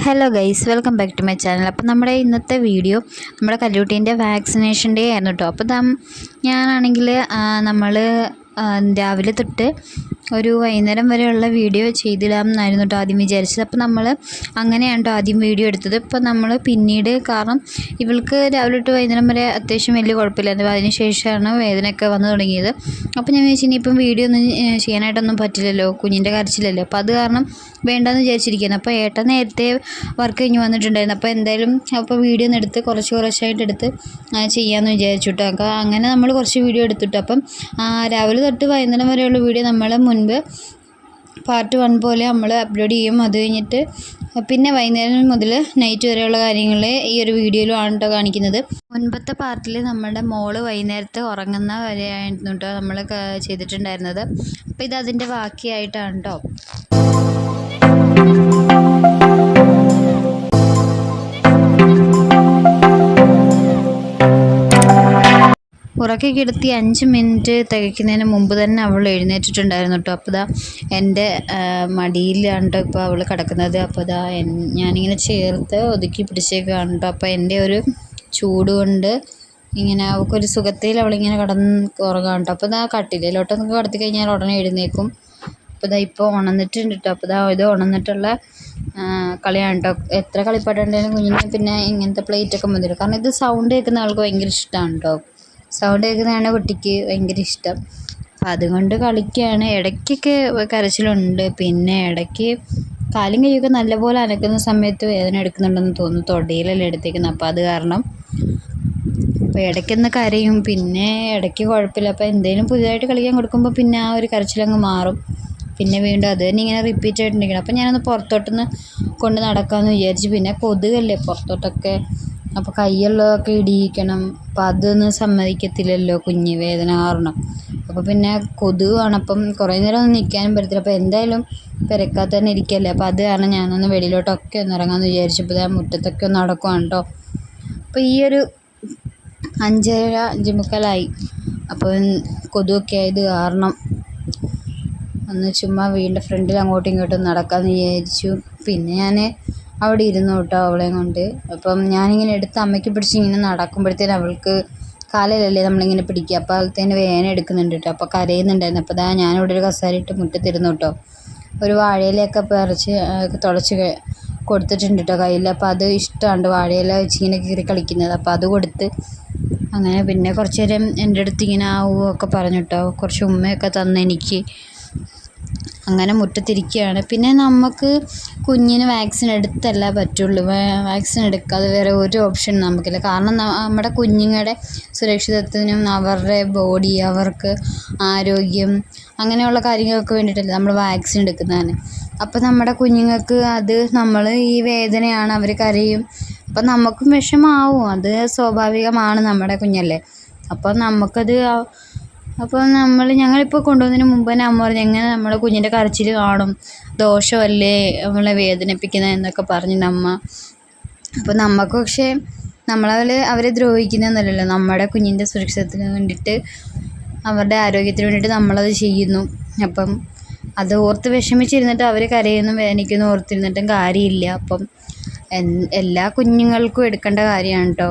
Hello guys welcome back to my channel അപ്പോൾ നമ്മുടെ ഇന്നത്തെ വീഡിയോ നമ്മുടെ കല്ലൂട്ടീന്റെ വാക്സിനേഷൻ ഡേ ആയിരുന്നു കേട്ടോ അപ്പോൾ ഞാനാണെങ്കിൽ നമ്മൾ രാവിലെ തൊട്ട് ഒരു വൈകുന്നേരം വരെയുള്ള വീഡിയോ ചെയ്തിടാം എന്നായിരുന്നു കേട്ടോ ആദ്യം വിചാരിച്ചത്. അപ്പോൾ നമ്മൾ അങ്ങനെയാണ് കേട്ടോ ആദ്യം വീഡിയോ എടുത്തത്. ഇപ്പോൾ നമ്മൾ പിന്നീട് കാരണം ഇവൾക്ക് രാവിലെ തൊട്ട് വൈകുന്നേരം വരെ അത്യാവശ്യം വലിയ കുഴപ്പമില്ലായിരുന്നു. അതിന് ശേഷമാണ് വേദനയൊക്കെ വന്നു തുടങ്ങിയത്. അപ്പോൾ ഞാൻ വിചാരിച്ചു ഇനിയിപ്പം വീഡിയോ ഒന്നും ചെയ്യാനായിട്ടൊന്നും പറ്റില്ലല്ലോ. കുഞ്ഞിന്റെ കരച്ചിലല്ലോ. അപ്പോൾ അത് കാരണം വേണ്ടെന്ന് വിചാരിച്ചിരിക്കുന്നത് അപ്പോൾ ഏട്ടൻ നേരത്തെ വർക്ക് കഴിഞ്ഞ് വന്നിട്ടുണ്ടായിരുന്നു. അപ്പോൾ എന്തായാലും അപ്പോൾ വീഡിയോ ഒന്ന് എടുത്ത് കുറച്ച് കുറച്ചായിട്ട് എടുത്ത് ചെയ്യാമെന്ന് വിചാരിച്ചു കേട്ടോ അപ്പോൾ അങ്ങനെ നമ്മൾ കുറച്ച് വീഡിയോ എടുത്തിട്ടു അപ്പം രാവിലെ തൊട്ട് വൈകുന്നേരം വരെയുള്ള വീഡിയോ നമ്മൾ മുൻപ് പാർട്ട് വൺ പോലെ നമ്മൾ അപ്ലോഡ് ചെയ്യും. അത് കഴിഞ്ഞിട്ട് പിന്നെ വൈകുന്നേരം മുതൽ നൈറ്റ് വരെയുള്ള കാര്യങ്ങൾ ഈ ഒരു വീഡിയോയിലും ആണ് കേട്ടോ കാണിക്കുന്നത്. മുൻപത്തെ പാർട്ടിൽ നമ്മുടെ മോൾ വൈകുന്നേരത്തെ ഉറങ്ങുന്ന വരെയായിരുന്നു കേട്ടോ നമ്മൾ ചെയ്തിട്ടുണ്ടായിരുന്നത്. അപ്പോൾ ഇത് അതിന്റെ ബാക്കിയായിട്ടാണ് കേട്ടോ ഉറക്കി കിടത്തി അഞ്ച് മിനിറ്റ് തികയ്ക്കുന്നതിന് മുമ്പ് തന്നെ അവൾ എഴുന്നേറ്റിട്ടുണ്ടായിരുന്നു കേട്ടോ. അപ്പോൾ ഇതാ എന്റെ മടിയിലാണ് കേട്ടോ ഇപ്പോൾ അവൾ കിടക്കുന്നത്. അപ്പോൾ ഇതാ ഞാനിങ്ങനെ ചേർത്ത് ഒതുക്കി പിടിച്ചേക്കാണ് കേട്ടോ. അപ്പോൾ എന്റെ ഒരു ചൂട് കൊണ്ട് ഇങ്ങനെ അവൾക്കൊരു സുഖത്തിൽ അവളിങ്ങനെ കടന്ന് ഉറങ്ങാണ് കേട്ടോ. അപ്പോൾ ദാ നമുക്ക് കടത്തി കഴിഞ്ഞാൽ ഉടനെ എഴുന്നേക്കും അപ്പോൾ ഇതാ ഇപ്പോൾ ഉണർന്നിട്ടുണ്ട് കേട്ടോ. അപ്പോൾ ഇതാ ഇത് ഉണർന്നിട്ടുള്ള കളിയാണ് കേട്ടോ. എത്ര കളിപ്പാട്ടുണ്ടെങ്കിലും കുഞ്ഞിനെ പിന്നെ ഇങ്ങനത്തെ പ്ലേറ്റൊക്കെ മതി. കാരണം ഇത് സൗണ്ട് കേൾക്കുന്ന ആൾക്ക് ഭയങ്കര ഇഷ്ടമാണ് കേട്ടോ. സൗണ്ട് കേൾക്കുന്നതാണ് കുട്ടിക്ക് ഭയങ്കര ഇഷ്ടം. അപ്പം അതുകൊണ്ട് കളിക്കുകയാണ് ഇടയ്ക്കൊക്കെ കരച്ചിലുണ്ട്. പിന്നെ ഇടയ്ക്ക് കാലും കൈയൊക്കെ നല്ലപോലെ അനക്കുന്ന സമയത്ത് വേദന എടുക്കുന്നുണ്ടെന്ന് തോന്നുന്നു. തൊടയിലല്ലേ എടുത്തേക്കുന്നത് അപ്പോൾ അത് കാരണം അപ്പോൾ ഇടയ്ക്കൊന്ന് കരയും. പിന്നെ ഇടയ്ക്ക് കുഴപ്പമില്ല. അപ്പോൾ എന്തെങ്കിലും പുതിയതായിട്ട് കളിക്കാൻ കൊടുക്കുമ്പോൾ പിന്നെ ആ ഒരു കരച്ചിലങ്ങ് മാറും. പിന്നെ വീണ്ടും അത് തന്നെ ഇങ്ങനെ റിപ്പീറ്റ് ആയിട്ടുണ്ടെങ്കിൽ അപ്പോൾ ഞാനൊന്ന് പുറത്തോട്ടൊന്ന് കൊണ്ട് നടക്കാമെന്ന് വിചാരിച്ച്. പിന്നെ കൊതുകല്ലേ പുറത്തോട്ടൊക്കെ അപ്പോൾ കൈയുള്ളതൊക്കെ ഇടിയിക്കണം. അപ്പം അതൊന്നും സമ്മതിക്കത്തില്ലല്ലോ കുഞ്ഞ് വേദന കാരണം. അപ്പോൾ പിന്നെ കൊതുവാണ് അപ്പം കുറേ നേരം ഒന്നും നിൽക്കാനും പറ്റത്തില്ല. അപ്പോൾ എന്തായാലും പെരക്കാത്ത തന്നെ ഇരിക്കല്ലേ. അപ്പോൾ അത് കാരണം ഞാനൊന്ന് വെളിയിലോട്ടൊക്കെ ഒന്ന് ഇറങ്ങാമെന്ന് വിചാരിച്ചപ്പോൾ ഞാൻ മുറ്റത്തൊക്കെ ഒന്ന് നടക്കുവാണ് കേട്ടോ അപ്പോൾ ഈ ഒരു അഞ്ചര അഞ്ചുമുക്കാലായി അപ്പോൾ കൊതുവൊക്കെ ആയത് കാരണം ഒന്ന് ചുമ്മാ വീടിന്റെ ഫ്രണ്ടിൽ അങ്ങോട്ടും ഇങ്ങോട്ടും നടക്കാമെന്ന് വിചാരിച്ചു. പിന്നെ ഞാൻ അവിടെ ഇരുന്നു കേട്ടോ അവളെയും കൊണ്ട്. അപ്പം ഞാനിങ്ങനെ എടുത്ത് അമ്മയ്ക്ക് പിടിച്ച് ഇങ്ങനെ നടക്കുമ്പോഴത്തേന് അവൾക്ക് കാലിലല്ലേ നമ്മളിങ്ങനെ പിടിക്കുക. അപ്പോൾ അതിന് വേന എടുക്കുന്നുണ്ട് കേട്ടോ. അപ്പോൾ കരയുന്നുണ്ടായിരുന്നു. അപ്പോൾ ദാ ഞാനിവിടെ ഒരു കസാരിട്ട് മുറ്റത്തിരുന്നു കേട്ടോ. ഒരു വാഴയിലൊക്കെ പറിച്ച് തുളച്ച് കൊടുത്തിട്ടുണ്ട് കേട്ടോ കയ്യിൽ. അപ്പോൾ അത് ഇഷ്ടമാണ് വാഴയില വെച്ച് ഇങ്ങനെ കീറി കളിക്കുന്നത്. അപ്പോൾ അത് കൊടുത്ത് അങ്ങനെ പിന്നെ കുറച്ച് നേരം എന്റെ അടുത്ത് ഇങ്ങനെ ആവുമൊക്കെ പറഞ്ഞു കേട്ടോ. കുറച്ച് ഉമ്മയൊക്കെ തന്ന് എനിക്ക് അങ്ങനെ മുറ്റത്തിരിക്കുകയാണ്. പിന്നെ നമുക്ക് കുഞ്ഞിന് വാക്സിൻ എടുത്തല്ല പറ്റുള്ളൂ. വാക്സിൻ എടുക്കാതെ വേറെ ഒരു ഓപ്ഷൻ നമുക്കില്ല. കാരണം നമ്മുടെ കുഞ്ഞുങ്ങളുടെ സുരക്ഷിതത്വത്തിനും അവരുടെ ബോഡി അവർക്ക് ആരോഗ്യം അങ്ങനെയുള്ള കാര്യങ്ങൾക്ക് വേണ്ടിയിട്ടല്ലേ നമ്മൾ വാക്സിൻ എടുക്കുന്നതാണ്. അപ്പം നമ്മുടെ കുഞ്ഞുങ്ങൾക്ക് അത് നമ്മൾ ഈ വേദനയാണ് അവർ കരയും. അപ്പം നമുക്കും വിഷമാവും. അത് സ്വാഭാവികമാണ് നമ്മുടെ കുഞ്ഞല്ലേ. അപ്പം നമുക്കത് അപ്പോൾ നമ്മൾ ഞങ്ങളിപ്പോൾ കൊണ്ടുവന്നതിന് മുമ്പ് തന്നെ അമ്മ പറഞ്ഞു എങ്ങനെ നമ്മളെ കുഞ്ഞിന്റെ കരച്ചിൽ കാണും? ദോഷമല്ലേ നമ്മളെ വേദനിപ്പിക്കുന്നത് എന്നൊക്കെ പറഞ്ഞു അമ്മ. അപ്പോൾ നമുക്ക് പക്ഷേ നമ്മളവർ അവരെ ദ്രോഹിക്കുന്നൊന്നുമല്ലല്ലോ. നമ്മുടെ കുഞ്ഞിന്റെ സുരക്ഷിതത്തിന് വേണ്ടിയിട്ട് അവരുടെ ആരോഗ്യത്തിന് വേണ്ടിയിട്ട് നമ്മളത് ചെയ്യുന്നു. അപ്പം അത് ഓർത്ത് വിഷമിച്ചിരുന്നിട്ട് അവർ കരയുന്നു വേദനിക്കുന്നു ഓർത്തിരുന്നിട്ടും കാര്യമില്ല. അപ്പം എല്ലാ കുഞ്ഞുങ്ങൾക്കും എടുക്കേണ്ട കാര്യമാണ് കേട്ടോ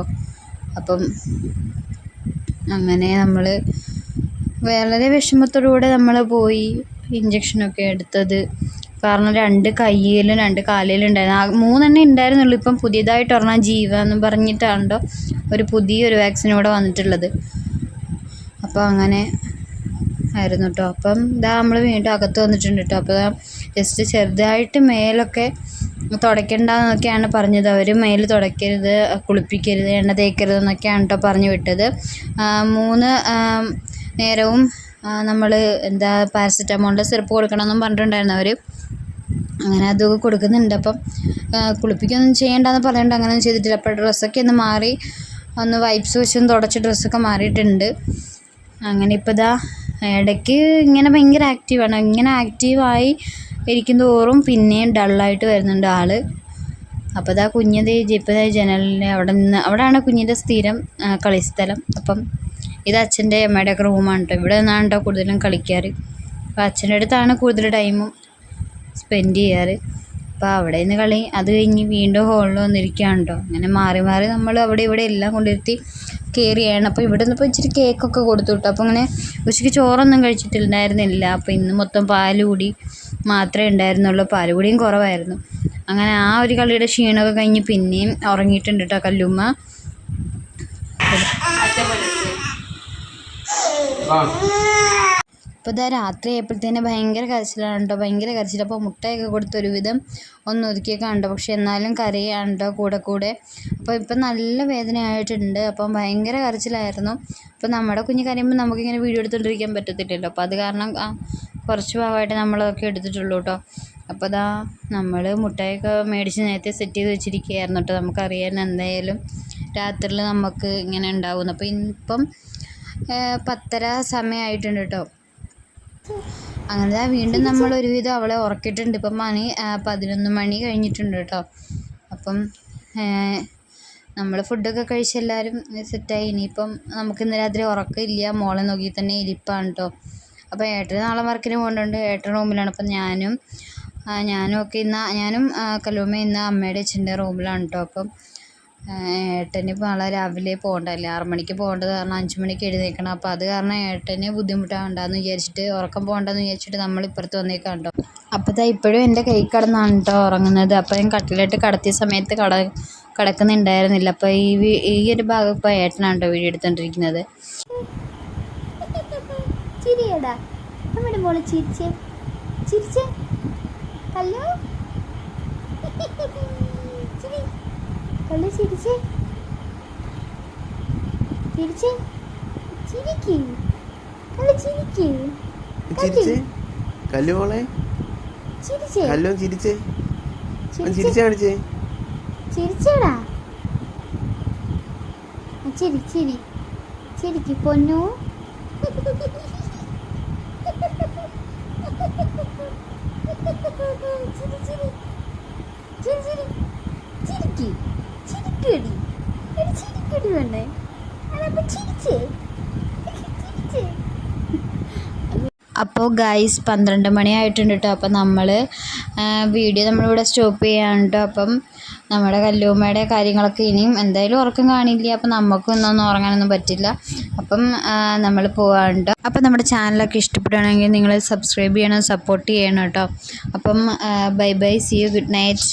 അപ്പം അങ്ങനെ നമ്മൾ വളരെ വിഷമത്തോടുകൂടെ നമ്മൾ പോയി ഇഞ്ചക്ഷനൊക്കെ എടുത്തത്. കാരണം രണ്ട് കയ്യിലും രണ്ട് കാലിലും ഉണ്ടായിരുന്നു. മൂന്നെണ്ണം ഉണ്ടായിരുന്നുള്ളൂ. ഇപ്പം പുതിയതായിട്ട് ഒരെണ്ണം ജീവ എന്ന് പറഞ്ഞിട്ടാണല്ലോ ഒരു പുതിയൊരു വാക്സിൻ ഇവിടെ വന്നിട്ടുള്ളത്. അപ്പോൾ അങ്ങനെ ആയിരുന്നു കേട്ടോ അപ്പം ഇതാ നമ്മൾ വീണ്ടും അകത്ത് വന്നിട്ടുണ്ട് കേട്ടോ അപ്പോൾ ജസ്റ്റ് ചെറുതായിട്ട് മേലൊക്കെ തുടയ്ക്കണ്ടെന്നൊക്കെയാണ് പറഞ്ഞത്. അവർ മേൽ തുടയ്ക്കരുത് കുളിപ്പിക്കരുത് എണ്ണ തേക്കരുത് എന്നൊക്കെയാണ് കേട്ടോ പറഞ്ഞു വിട്ടത്. മൂന്ന് നേരവും നമ്മൾ എന്താ പാരസെറ്റമോളിന്റെ സിറപ്പ് കൊടുക്കണമെന്നും പറഞ്ഞിട്ടുണ്ടായിരുന്നു അവർ അങ്ങനെ അതൊക്കെ കൊടുക്കുന്നുണ്ട്. അപ്പം കുളിപ്പിക്കൊന്നും ചെയ്യേണ്ടെന്ന് പറഞ്ഞിട്ട് അങ്ങനെ ഒന്നും ചെയ്തിട്ടില്ല. അപ്പോൾ ഡ്രസ്സൊക്കെ ഒന്ന് മാറി ഒന്ന് വൈപ്സ് വെച്ചൊന്ന് തുടച്ച് ഡ്രസ്സൊക്കെ മാറിയിട്ടുണ്ട്. അങ്ങനെ ഇപ്പോൾ ഇതാ ഇടയ്ക്ക് ഇങ്ങനെ ഭയങ്കര ആക്റ്റീവാണ് ഇങ്ങനെ ആക്റ്റീവായി ഇരിക്കും തോറും പിന്നെയും ഡള്ളായിട്ട് വരുന്നുണ്ട് ആൾ അപ്പോൾ ഇതാ കുഞ്ഞത് ഇപ്പോൾ ജനലിന്റെ അവിടെ നിന്ന് അവിടെയാണ് കുഞ്ഞിന്റെ സ്ഥിരം കളിസ്ഥലം. അപ്പം ഇത് അച്ഛന്റെ അമ്മയുടെ ഒക്കെ റൂമാണ് കേട്ടോ ഇവിടെ നിന്നാണ് കേട്ടോ കൂടുതലും കളിക്കാറ്. അപ്പോൾ അച്ഛന്റെ അടുത്താണ് കൂടുതൽ ടൈമും സ്പെൻഡ് ചെയ്യാറ്. അപ്പോൾ അവിടെ നിന്ന് കളി അത് കഴിഞ്ഞ് വീണ്ടും ഹോളിൽ വന്നിരിക്കുകയാണ് കേട്ടോ അങ്ങനെ മാറി മാറി നമ്മൾ അവിടെ ഇവിടെ എല്ലാം കൊണ്ടിരുത്തി കയറിയാണ് അപ്പോൾ ഇവിടെ നിന്നിപ്പോൾ ഇച്ചിരി കേക്കൊക്കെ കൊടുത്തു വിട്ടു. അപ്പോൾ അങ്ങനെ ഉച്ചയ്ക്ക് ചോറൊന്നും കഴിച്ചിട്ടുണ്ടായിരുന്നില്ല. അപ്പോൾ ഇന്ന് മൊത്തം പാലുകൂടി മാത്രമേ ഉണ്ടായിരുന്നുള്ളൂ. പാലുകൂടിയും കുറവായിരുന്നു. അങ്ങനെ ആ ഒരു കളിയുടെ ക്ഷീണമൊക്കെ കഴിഞ്ഞ് പിന്നെയും ഉറങ്ങിയിട്ടുണ്ട് കേട്ടോ കല്ലുമ്മ. അപ്പോൾ ഇതാ രാത്രി ആയപ്പോഴത്തേന് ഭയങ്കര കരച്ചിലാണ് കേട്ടോ ഭയങ്കര കരച്ചിൽ അപ്പോൾ മുട്ടയൊക്കെ കൊടുത്ത് ഒരുവിധം ഒന്ന് ഒതുക്കിയൊക്കെ ഉണ്ട് പക്ഷെ എന്നാലും കരയാണ് കേട്ടോ കൂടെ കൂടെ. അപ്പോൾ ഇപ്പം നല്ല വേദനയായിട്ടുണ്ട്. അപ്പം ഭയങ്കര കരച്ചിലായിരുന്നു. അപ്പോൾ നമ്മുടെ കുഞ്ഞ് കരയുമ്പോൾ നമുക്കിങ്ങനെ വീഡിയോ എടുത്തുകൊണ്ടിരിക്കാൻ പറ്റത്തില്ലല്ലോ. അപ്പോൾ അത് കാരണം കുറച്ച് ഭാഗമായിട്ട് നമ്മളതൊക്കെ എടുത്തിട്ടുള്ളൂ കേട്ടോ അപ്പോൾ ഇതാ നമ്മൾ മുട്ടയൊക്കെ മേടിച്ച് നേരത്തെ സെറ്റ് ചെയ്ത് വെച്ചിരിക്കുകയായിരുന്നു കേട്ടോ നമുക്കറിയാൻ എന്തായാലും രാത്രിയിൽ നമുക്ക് ഇങ്ങനെ ഉണ്ടാവുന്നു. അപ്പോൾ ഇപ്പം പത്തര സമയമായിട്ടുണ്ട് കേട്ടോ അങ്ങനെ വീണ്ടും നമ്മൾ ഒരുവിധം അവളെ ഉറക്കിയിട്ടുണ്ട്. ഇപ്പം മണി പതിനൊന്ന് മണി കഴിഞ്ഞിട്ടുണ്ട് കേട്ടോ അപ്പം നമ്മൾ ഫുഡൊക്കെ കഴിച്ച് എല്ലാവരും സെറ്റായി. ഇനിയിപ്പം നമുക്ക് ഇന്ന് രാത്രി ഉറക്കമില്ല മോളെ നോക്കി തന്നെ ഇരിപ്പാണ് കേട്ടോ അപ്പോൾ ഏട്ടന് നാളെ വർക്കിന് പോകുന്നുണ്ട് ഏട്ടൻ റൂമിലാണ്. അപ്പം ഞാനും ഞാനും ഒക്കെ ഇന്ന് ഞാനും കല്ലൂമ്മ ഇന്ന് അമ്മയുടെ അച്ഛന്റെ റൂമിലാണ് കേട്ടോ അപ്പം ഏട്ടന് ഇപ്പോൾ നാളെ രാവിലെ പോകണ്ടല്ലേ? ആറ് മണിക്ക് പോകേണ്ടത് കാരണം അഞ്ച് മണിക്ക് എഴുന്നേൽക്കണം അപ്പോൾ അത് കാരണം ഏട്ടന് ബുദ്ധിമുട്ടാകണ്ടെന്ന് വിചാരിച്ചിട്ട് ഉറക്കം പോകണ്ടെന്ന് വിചാരിച്ചിട്ട് നമ്മൾ ഇപ്പുറത്ത് വന്നേക്കാം കേട്ടോ അപ്പോൾ ഇതാ ഇപ്പോഴും എന്റെ കൈ കിടന്നാണ് കേട്ടോ ഉറങ്ങുന്നത്. അപ്പോൾ ഞാൻ കട്ടിലിട്ട് കടത്തിയ സമയത്ത് കട കിടക്കുന്നുണ്ടായിരുന്നില്ല. അപ്പോൾ ഈ ഈ ഒരു ഭാഗം ഇപ്പോൾ ഏട്ടനാണ് കേട്ടോ വീഡിയോ മോൾ ചിരിച്ചേ. ചിരിച്ചേ. ഹലോ? കള്ളു ചിരിച്ചേ. ചിരിച്ചേ. ചിരിക്ക്. കള്ളു ചിരിക്ക്. ചിരിച്ചേ. കല്ലു മോളെ. ചിരിച്ചേ. കല്ലു ചിരിച്ചേ. ചിരിച്ചേ. കാണിച്ചേ. ചിരിച്ചേടാ. ചിരി ചിരി. ചിരിക്ക് പൊന്നു ചിരി ചിരി ചിരി ചിരി ചിരിക്ക് ചിരിക്കടി. എടി ചിരിക്കടി വേണ്ടേ? ചിരിച്ചേ. ചിരിച്ചേ. അപ്പോൾ ഗൈസ് പന്ത്രണ്ട് മണിയായിട്ടുണ്ട് കേട്ടോ അപ്പം നമ്മൾ വീഡിയോ നമ്മളിവിടെ സ്റ്റോപ്പ് ചെയ്യാണ് കേട്ടോ അപ്പം നമ്മുടെ കല്ലുമ്മയുടെ കാര്യങ്ങളൊക്കെ ഇനിയും എന്തായാലും ഉറക്കം കാണില്ല. അപ്പം നമുക്കും ഇന്നൊന്നും ഉറങ്ങാനൊന്നും പറ്റില്ല. അപ്പം നമ്മൾ പോവാണ് കേട്ടോ അപ്പം നമ്മുടെ ചാനലൊക്കെ ഇഷ്ടപ്പെടുകയാണെങ്കിൽ നിങ്ങൾ സബ്സ്ക്രൈബ് ചെയ്യണം സപ്പോർട്ട് ചെയ്യണം കേട്ടോ അപ്പം bye bye see you good night